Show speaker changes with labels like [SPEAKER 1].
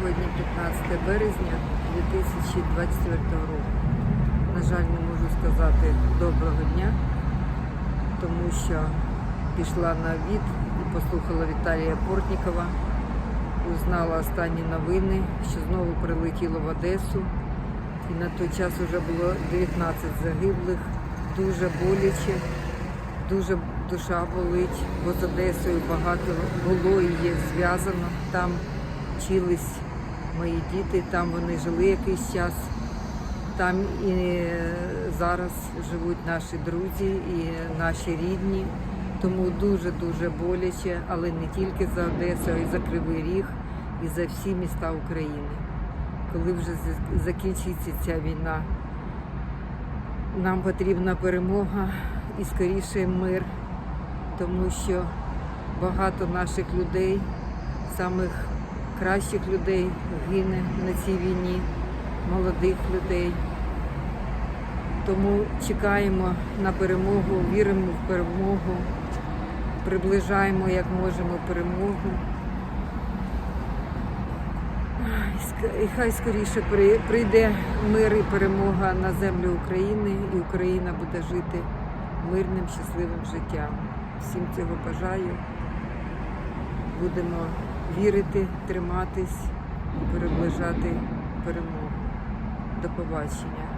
[SPEAKER 1] Сьогодні 15 березня 2024 року. На жаль, не можу сказати доброго дня, тому що пішла на обід і послухала Віталія Портнікова, узнала останні новини, що знову прилетіло в Одесу. І на той час вже було 19 загиблих, дуже боляче, дуже душа болить, бо з Одесою багато було і є зв'язано. Там вчились мої діти, там вони жили якийсь час. Там і е, зараз живуть наші друзі і наші рідні. Тому дуже-дуже боляче, але не тільки за Одесу, а й за Кривий Ріг, і за всі міста України. Коли вже закінчиться ця війна, нам потрібна перемога і скоріше мир, тому що багато наших людей, самих кращих людей гине на цій війні, молодих людей. Тому чекаємо на перемогу, віримо в перемогу, приближаємо як можемо перемогу. І хай скоріше прийде мир і перемога на землю України, і Україна буде жити мирним, щасливим життям. Всім цього бажаю. Будемо вірити, триматись і переближати перемогу. До побачення.